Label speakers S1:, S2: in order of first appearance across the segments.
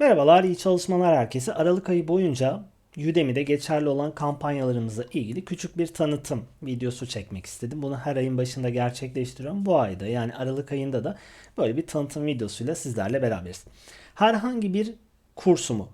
S1: Merhabalar, iyi çalışmalar herkese. Aralık ayı boyunca Udemy'de geçerli olan kampanyalarımızla ilgili küçük bir tanıtım videosu çekmek istedim. Bunu her ayın başında gerçekleştiriyorum. Bu ayda yani Aralık ayında da böyle bir tanıtım videosuyla sizlerle beraberiz. Herhangi bir kursumu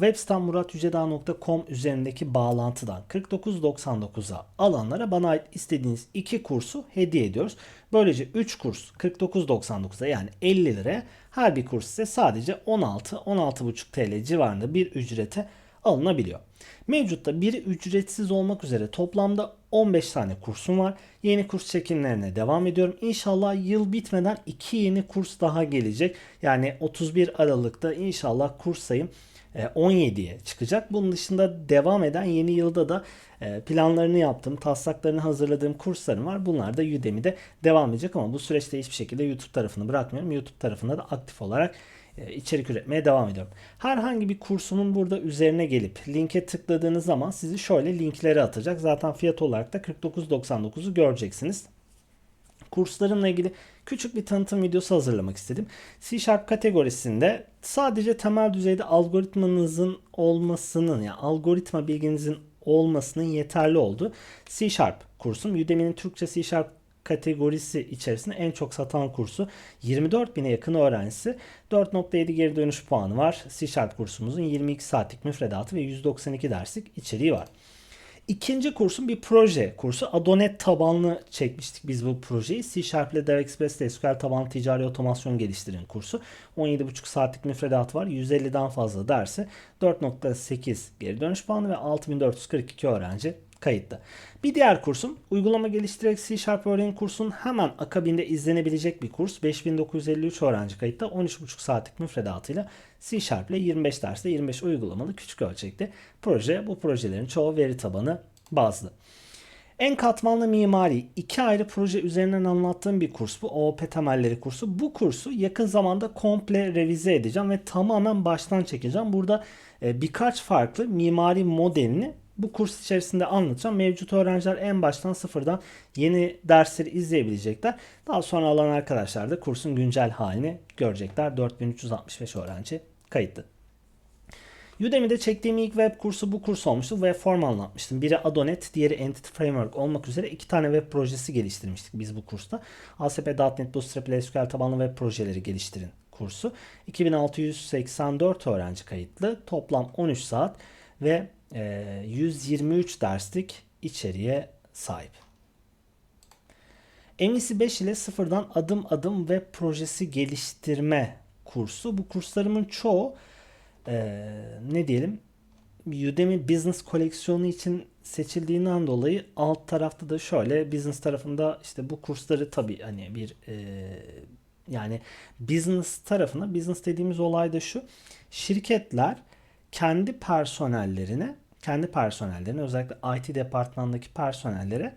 S1: web sitem muratyücedağ.com üzerindeki bağlantıdan 49.99'a alanlara bana ait istediğiniz iki kursu hediye ediyoruz. Böylece 3 kurs 49.99'a yani 50 liraya her bir kurs ise sadece 16-16,5 TL civarında bir ücrete alınabiliyor. Mevcutta biri ücretsiz olmak üzere toplamda 15 tane kursum var. Yeni kurs çekimlerine devam ediyorum. İnşallah yıl bitmeden 2 yeni kurs daha gelecek. Yani 31 Aralık'ta inşallah kurs sayım 17'ye çıkacak. Bunun dışında devam eden yeni yılda da e, planlarını yaptığım, taslaklarını hazırladığım kurslarım var. Bunlar da Udemy'de devam edecek ama bu süreçte hiçbir şekilde YouTube tarafını bırakmıyorum. YouTube tarafında da aktif olarak e, içerik üretmeye devam ediyorum. Herhangi bir kursumun burada üzerine gelip linke tıkladığınız zaman sizi şöyle linklere atacak. Zaten fiyat olarak da 49.99'u göreceksiniz kurslarımla ilgili küçük bir tanıtım videosu hazırlamak istedim. C Sharp kategorisinde sadece temel düzeyde algoritmanızın olmasının yani algoritma bilginizin olmasının yeterli olduğu C Sharp kursum. Udemy'nin Türkçe C Sharp kategorisi içerisinde en çok satan kursu 24 bine yakın öğrencisi 4.7 geri dönüş puanı var. C Sharp kursumuzun 22 saatlik müfredatı ve 192 derslik içeriği var. İkinci kursum bir proje kursu. Adonet tabanlı çekmiştik biz bu projeyi. C Sharp ile DevExpress SQL tabanlı ticari otomasyon geliştirin kursu. 17,5 saatlik müfredat var. 150'den fazla dersi. 4.8 geri dönüş puanı ve 6442 öğrenci kayıtlı. Bir diğer kursum uygulama geliştirerek C Sharp öğrenim kursunun hemen akabinde izlenebilecek bir kurs. 5953 öğrenci kayıtta 13,5 saatlik müfredatıyla C Sharp ile 25 derste 25 uygulamalı küçük ölçekli proje. Bu projelerin çoğu veri tabanı bazlı. En katmanlı mimari iki ayrı proje üzerinden anlattığım bir kurs bu. OOP temelleri kursu. Bu kursu yakın zamanda komple revize edeceğim ve tamamen baştan çekeceğim. Burada e, birkaç farklı mimari modelini bu kurs içerisinde anlatacağım. Mevcut öğrenciler en baştan sıfırdan yeni dersleri izleyebilecekler. Daha sonra alan arkadaşlar da kursun güncel halini görecekler. 4365 öğrenci kayıtlı. Udemy'de çektiğim ilk web kursu bu kurs olmuştu. Web form anlatmıştım. Biri Adonet, diğeri Entity Framework olmak üzere iki tane web projesi geliştirmiştik biz bu kursta. ASP.NET Bootstrap SQL tabanlı web projeleri geliştirin kursu. 2684 öğrenci kayıtlı. Toplam 13 saat ve 123 e, derslik içeriğe sahip. MVC 5 ile sıfırdan adım adım web projesi geliştirme kursu. Bu kurslarımın çoğu e, ne diyelim Udemy Business koleksiyonu için seçildiğinden dolayı alt tarafta da şöyle business tarafında işte bu kursları tabi hani bir e, yani business tarafına business dediğimiz olay da şu şirketler kendi personellerine, kendi personellerine özellikle IT departmanındaki personellere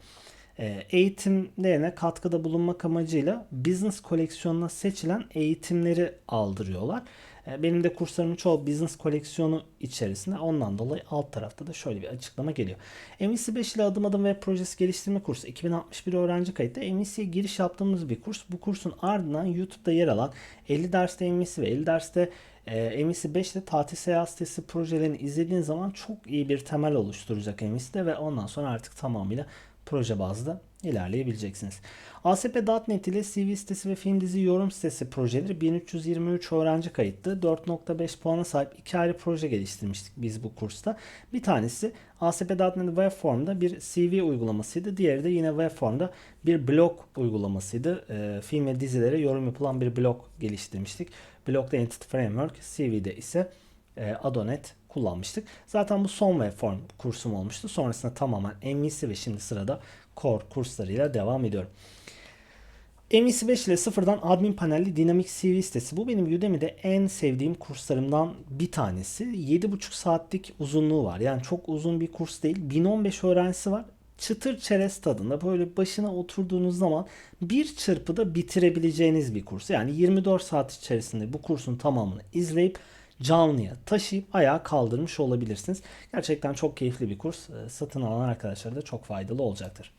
S1: e, eğitimlerine katkıda bulunmak amacıyla business koleksiyonuna seçilen eğitimleri aldırıyorlar. E, benim de kurslarımın çoğu business koleksiyonu içerisinde. Ondan dolayı alt tarafta da şöyle bir açıklama geliyor. MVC 5 ile adım adım web projesi geliştirme kursu 2061 öğrenci kayıtta. MVC'ye giriş yaptığımız bir kurs. Bu kursun ardından YouTube'da yer alan 50 derste MVC ve 50 derste e, MVC 5'te tatil seyahat sitesi projelerini izlediğin zaman çok iyi bir temel oluşturacak MVC'de ve ondan sonra artık tamamıyla proje bazlı ilerleyebileceksiniz. ASP.NET ile CV sitesi ve film dizi yorum sitesi projeleri 1323 öğrenci kayıtlı. 4.5 puana sahip iki ayrı proje geliştirmiştik biz bu kursta. Bir tanesi ASP.NET Webform'da bir CV uygulamasıydı. Diğeri de yine Webform'da bir blog uygulamasıydı. E, film ve dizilere yorum yapılan bir blog geliştirmiştik. Blog'da Entity Framework, CV'de ise e, Adonet kullanmıştık. Zaten bu son Webform kursum olmuştu. Sonrasında tamamen MVC ve şimdi sırada Core kurslarıyla devam ediyorum. MVC 5 ile sıfırdan admin panelli dinamik CV sitesi. Bu benim Udemy'de en sevdiğim kurslarımdan bir tanesi. 7,5 saatlik uzunluğu var. Yani çok uzun bir kurs değil. 1015 öğrencisi var. Çıtır çerez tadında böyle başına oturduğunuz zaman bir çırpıda bitirebileceğiniz bir kurs. Yani 24 saat içerisinde bu kursun tamamını izleyip canlıya taşıyıp ayağa kaldırmış olabilirsiniz. Gerçekten çok keyifli bir kurs. Ee, satın alan arkadaşlara da çok faydalı olacaktır.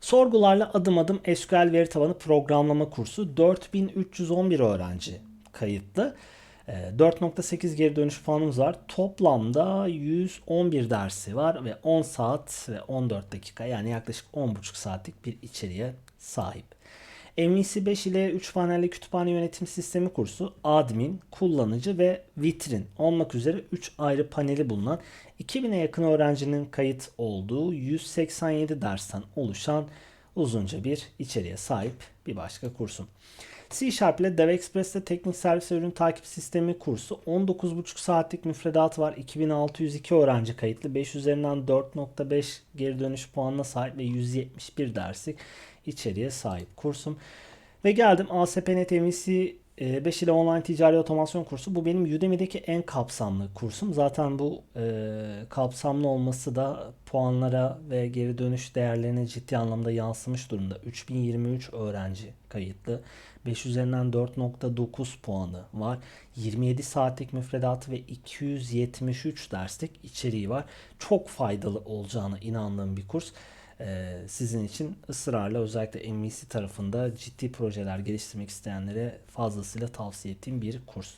S1: Sorgularla adım adım SQL veri tabanı programlama kursu 4311 öğrenci kayıtlı. Ee, 4.8 geri dönüş puanımız var. Toplamda 111 dersi var ve 10 saat ve 14 dakika yani yaklaşık 10,5 saatlik bir içeriğe sahip. MVC 5 ile 3 panelli kütüphane yönetim sistemi kursu admin, kullanıcı ve vitrin olmak üzere 3 ayrı paneli bulunan 2000'e yakın öğrencinin kayıt olduğu 187 dersten oluşan uzunca bir içeriğe sahip bir başka kursum. C Sharp ile DevExpress'te teknik servis ürün takip sistemi kursu 19,5 saatlik müfredatı var. 2602 öğrenci kayıtlı. 5 üzerinden 4.5 geri dönüş puanına sahip ve 171 derslik içeriğe sahip kursum. Ve geldim ASP.NET MVC 5 ile online ticari otomasyon kursu. Bu benim Udemy'deki en kapsamlı kursum. Zaten bu e, kapsamlı olması da puanlara ve geri dönüş değerlerine ciddi anlamda yansımış durumda. 3023 öğrenci kayıtlı. 5 üzerinden 4.9 puanı var. 27 saatlik müfredatı ve 273 derslik içeriği var. Çok faydalı olacağına inandığım bir kurs. Ee, sizin için ısrarla özellikle MVC tarafında ciddi projeler geliştirmek isteyenlere fazlasıyla tavsiye ettiğim bir kurs.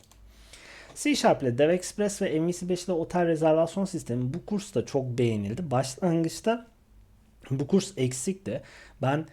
S1: C Sharp ile DevExpress ve MVC 5 ile otel rezervasyon sistemi bu kurs da çok beğenildi. Başlangıçta bu kurs eksikti. Ben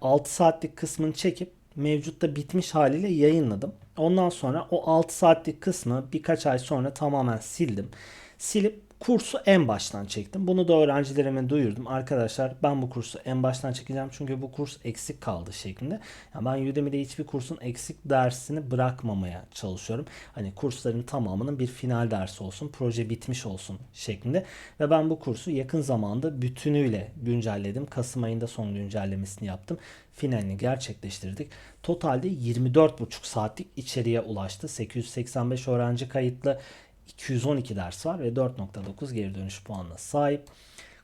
S1: 6 saatlik kısmını çekip mevcutta bitmiş haliyle yayınladım. Ondan sonra o 6 saatlik kısmı birkaç ay sonra tamamen sildim. Silip kursu en baştan çektim. Bunu da öğrencilerime duyurdum. Arkadaşlar ben bu kursu en baştan çekeceğim çünkü bu kurs eksik kaldı şeklinde. Yani ben Udemy'de hiçbir kursun eksik dersini bırakmamaya çalışıyorum. Hani kursların tamamının bir final dersi olsun, proje bitmiş olsun şeklinde. Ve ben bu kursu yakın zamanda bütünüyle güncelledim. Kasım ayında son güncellemesini yaptım. Finalini gerçekleştirdik. Totalde 24,5 saatlik içeriğe ulaştı. 885 öğrenci kayıtlı. 212 ders var ve 4.9 geri dönüş puanına sahip.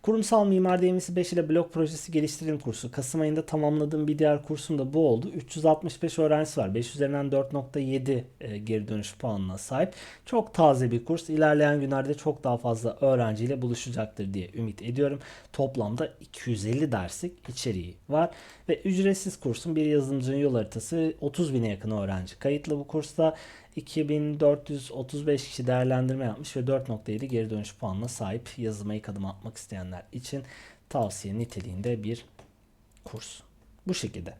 S1: Kurumsal Mimar DMC 5 ile blok projesi geliştirim kursu. Kasım ayında tamamladığım bir diğer kursum da bu oldu. 365 öğrencisi var. 5 üzerinden 4.7 e, geri dönüş puanına sahip. Çok taze bir kurs. İlerleyen günlerde çok daha fazla öğrenciyle buluşacaktır diye ümit ediyorum. Toplamda 250 derslik içeriği var. Ve ücretsiz kursun bir yazılımcının yol haritası 30 bine yakın öğrenci kayıtlı bu kursta. 2435 kişi değerlendirme yapmış ve 4.7 geri dönüş puanına sahip yazılıma ilk adım atmak isteyenler için tavsiye niteliğinde bir kurs. Bu şekilde.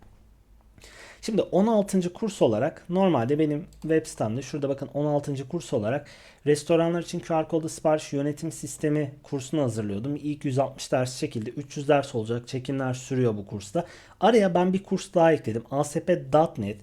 S1: Şimdi 16. kurs olarak normalde benim web sitemde şurada bakın 16. kurs olarak restoranlar için QR kodlu sipariş yönetim sistemi kursunu hazırlıyordum. İlk 160 ders çekildi. 300 ders olacak. Çekimler sürüyor bu kursta. Araya ben bir kurs daha ekledim. ASP.NET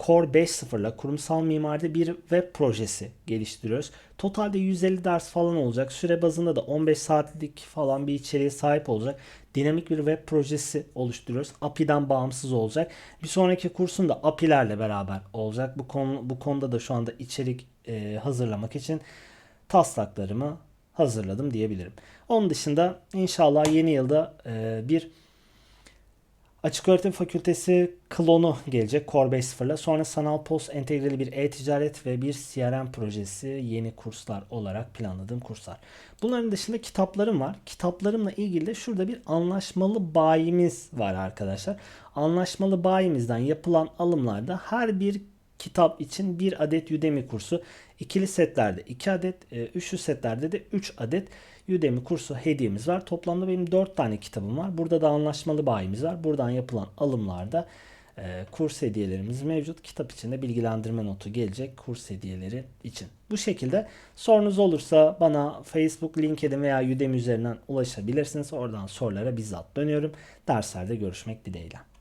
S1: Core 5.0 ile kurumsal mimaride bir web projesi geliştiriyoruz. Totalde 150 ders falan olacak. Süre bazında da 15 saatlik falan bir içeriğe sahip olacak. Dinamik bir web projesi oluşturuyoruz. API'den bağımsız olacak. Bir sonraki kursun da API'lerle beraber olacak. Bu konu bu konuda da şu anda içerik e, hazırlamak için taslaklarımı hazırladım diyebilirim. Onun dışında inşallah yeni yılda e, bir Açık Öğretim Fakültesi klonu gelecek Core 5.0 Sonra sanal post entegreli bir e-ticaret ve bir CRM projesi yeni kurslar olarak planladığım kurslar. Bunların dışında kitaplarım var. Kitaplarımla ilgili de şurada bir anlaşmalı bayimiz var arkadaşlar. Anlaşmalı bayimizden yapılan alımlarda her bir kitap için bir adet Udemy kursu, ikili setlerde 2 adet, e, üçlü setlerde de 3 adet Udemy kursu hediyemiz var. Toplamda benim 4 tane kitabım var. Burada da anlaşmalı bayimiz var. Buradan yapılan alımlarda e, kurs hediyelerimiz mevcut. Kitap içinde bilgilendirme notu gelecek kurs hediyeleri için. Bu şekilde sorunuz olursa bana Facebook, LinkedIn veya Udemy üzerinden ulaşabilirsiniz. Oradan sorulara bizzat dönüyorum. Derslerde görüşmek dileğiyle.